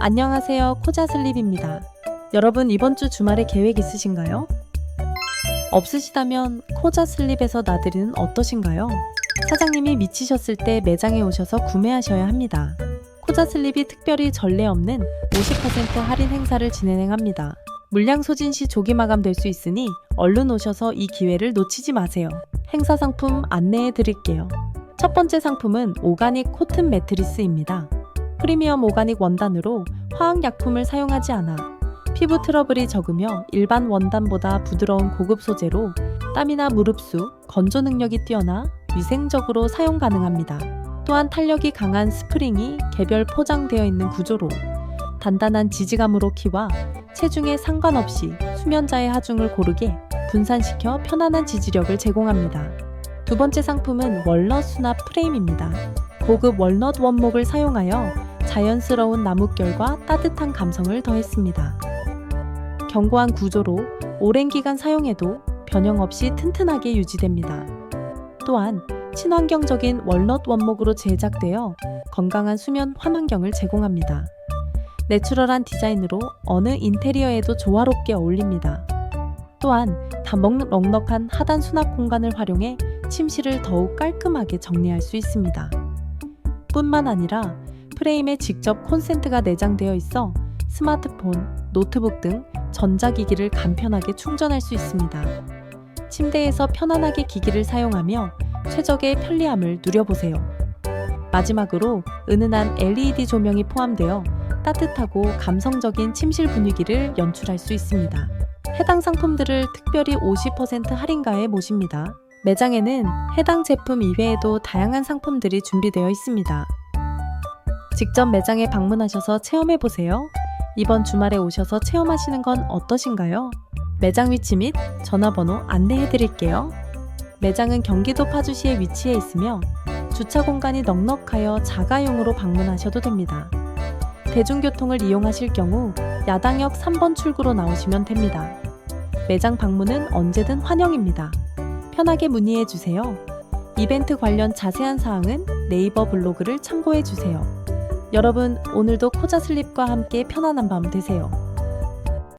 안녕하세요. 코자슬립입니다. 여러분 이번 주 주말에 계획 있으신가요? 없으시다면 코자슬립에서 나들이는 어떠신가요? 사장님이 미치셨을 때 매장에 오셔서 구매하셔야 합니다. 코자슬립이 특별히 전례 없는 50% 할인 행사를 진행합니다. 물량 소진 시 조기 마감될 수 있으니 얼른 오셔서 이 기회를 놓치지 마세요. 행사 상품 안내해 드릴게요. 첫 번째 상품은 오가닉 코튼 매트리스입니다. 프리미엄 오가닉 원단으로 화학약품을 사용하지 않아 피부 트러블이 적으며 일반 원단보다 부드러운 고급 소재로 땀이나 무릎수, 건조 능력이 뛰어나 위생적으로 사용 가능합니다. 또한 탄력이 강한 스프링이 개별 포장되어 있는 구조로 단단한 지지감으로 키와 체중에 상관없이 수면자의 하중을 고르게 분산시켜 편안한 지지력을 제공합니다. 두 번째 상품은 월넛 수납 프레임입니다. 고급 월넛 원목을 사용하여 자연스러운 나뭇결과 따뜻한 감성을 더했습니다. 견고한 구조로 오랜 기간 사용해도 변형 없이 튼튼하게 유지됩니다. 또한 친환경적인 월넛 원목으로 제작되어 건강한 수면 환환경을 제공합니다. 내추럴한 디자인으로 어느 인테리어에도 조화롭게 어울립니다. 또한 다먹 넉넉한 하단 수납 공간을 활용해 침실을 더욱 깔끔하게 정리할 수 있습니다. 뿐만 아니라 프레임에 직접 콘센트가 내장되어 있어 스마트폰, 노트북 등 전자기기를 간편하게 충전할 수 있습니다. 침대에서 편안하게 기기를 사용하며 최적의 편리함을 누려보세요. 마지막으로 은은한 LED 조명이 포함되어 따뜻하고 감성적인 침실 분위기를 연출할 수 있습니다. 해당 상품들을 특별히 50% 할인가에 모십니다. 매장에는 해당 제품 이외에도 다양한 상품들이 준비되어 있습니다. 직접 매장에 방문하셔서 체험해 보세요. 이번 주말에 오셔서 체험하시는 건 어떠신가요? 매장 위치 및 전화번호 안내해 드릴게요. 매장은 경기도 파주시에 위치해 있으며 주차 공간이 넉넉하여 자가용으로 방문하셔도 됩니다. 대중교통을 이용하실 경우 야당역 3번 출구로 나오시면 됩니다. 매장 방문은 언제든 환영입니다. 편하게 문의해 주세요. 이벤트 관련 자세한 사항은 네이버 블로그를 참고해 주세요. 여러분, 오늘도 코자 슬립과 함께 편안한 밤 되세요.